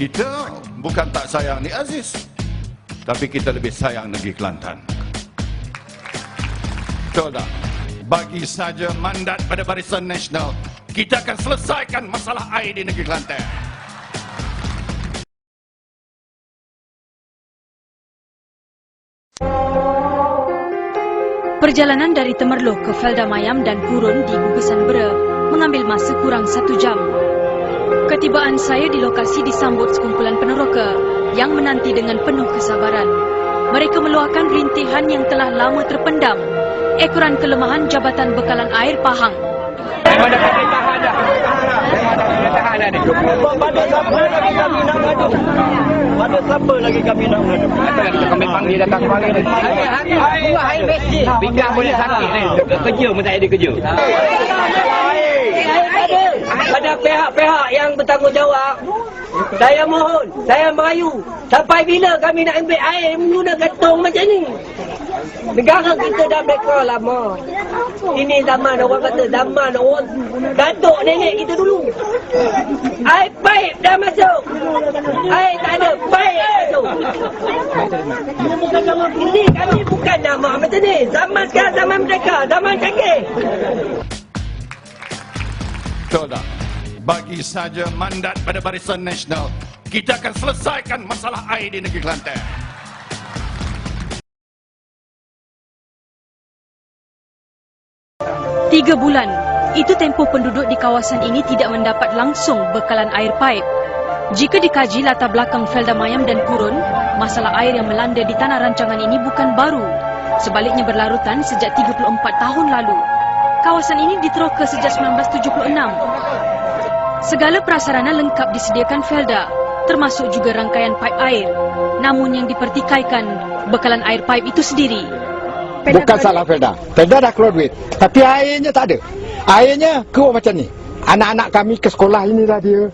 Kita bukan tak sayang ni Aziz. Tapi kita lebih sayang negeri Kelantan. Betul tak? Bagi saja mandat pada Barisan Nasional, kita akan selesaikan masalah air di negeri Kelantan. Perjalanan dari Temerloh ke Felda Mayam dan Purun di Gugusan Bera mengambil masa kurang satu jam. Ketibaan saya di lokasi disambut sekumpulan peneroka yang menanti dengan penuh kesabaran. Mereka meluahkan rintihan yang telah lama terpendam. Ekoran kelemahan Jabatan Bekalan Air Pahang. Memang dah kami tahan dah. Memang dah tahan dah. Pada siapa lagi kami nak ngadu? Pada siapa lagi kami nak ngadu? Kata lagi kami panggil datang kemari ni. Hari hari hari mesjid. Bingkang boleh sakit ni. Kerja pun tak ada kerja. Pada pihak-pihak yang bertanggungjawab, saya mohon, saya merayu, sampai bila kami nak ambil air menggunakan tong macam ni? Negara kita dah beka lama. Ini zaman orang kata zaman orang datuk nenek kita dulu. Air baik dah masuk. Air tak ada, baik masuk. Ini kami bukan nama macam ni. Zaman sekarang zaman mereka, zaman canggih. Betul tak? Bagi saja mandat pada Barisan Nasional, kita akan selesaikan masalah air di negeri Kelantan. Tiga bulan, itu tempoh penduduk di kawasan ini tidak mendapat langsung bekalan air paip. Jika dikaji latar belakang Felda Mayam dan Purun, masalah air yang melanda di tanah rancangan ini bukan baru. Sebaliknya berlarutan sejak 34 tahun lalu. Kawasan ini diteroka sejak 1976. Segala prasarana lengkap disediakan Felda, termasuk juga rangkaian paip air. Namun yang dipertikaikan, bekalan air paip itu sendiri. Bukan salah Felda. Felda dah keluar duit. Tapi airnya tak ada. Airnya keluar macam ni. Anak-anak kami ke sekolah inilah dia.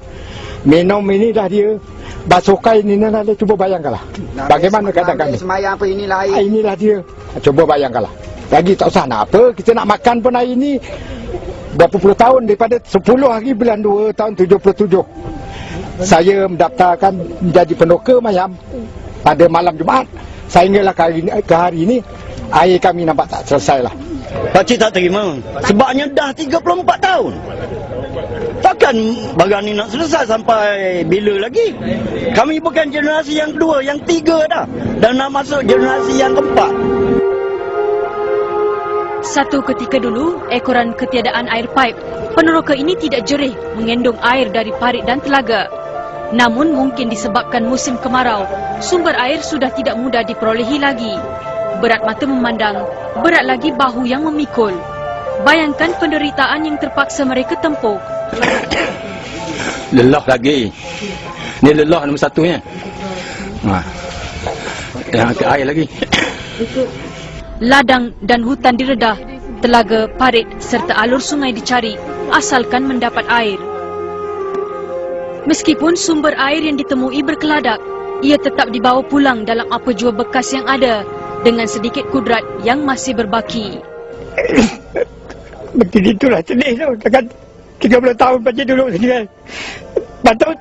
Minum ini dah dia. Basuhkan ini dah dia. Cuba bayangkanlah. Bagaimana keadaan kami. Semayang apa inilah air. Ah, inilah dia. Cuba bayangkanlah. Lagi tak usah nak apa. Kita nak makan pun air ini. Berapa puluh tahun daripada 10 hari bulan 2 tahun 77. Saya mendaftarkan menjadi penuka mayam pada malam Jumaat. Sehinggalah ke hari, ke hari ini, air kami nampak tak selesai lah. Pakcik tak terima. Sebabnya dah 34 tahun. Takkan barang ni nak selesai sampai bila lagi? Kami bukan generasi yang kedua, yang tiga dah. Dan nak masuk generasi yang keempat. Satu ketika dulu, ekoran ketiadaan air paip, peneroka ini tidak jerih mengendong air dari parit dan telaga. Namun mungkin disebabkan musim kemarau, sumber air sudah tidak mudah diperolehi lagi. Berat mata memandang, berat lagi bahu yang memikul. Bayangkan penderitaan yang terpaksa mereka tempuh. lelah lagi. Ni lelah nombor satunya. Ha. Yang angkat air lagi. Ladang dan hutan diredah, telaga, parit serta alur sungai dicari asalkan mendapat air. Meskipun sumber air yang ditemui berkeladak, ia tetap dibawa pulang dalam apa jua bekas yang ada dengan sedikit kudrat yang masih berbaki. Begini itulah sedih tu. Takkan 30 tahun Pakcik duduk sini kan. Patut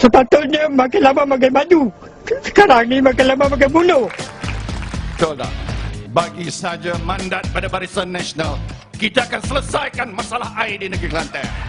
sepatutnya makin lama makin maju. Sekarang ni makin lama makin bunuh. Betul tak? Bagi saja mandat pada Barisan Nasional, kita akan selesaikan masalah air di negeri Kelantan.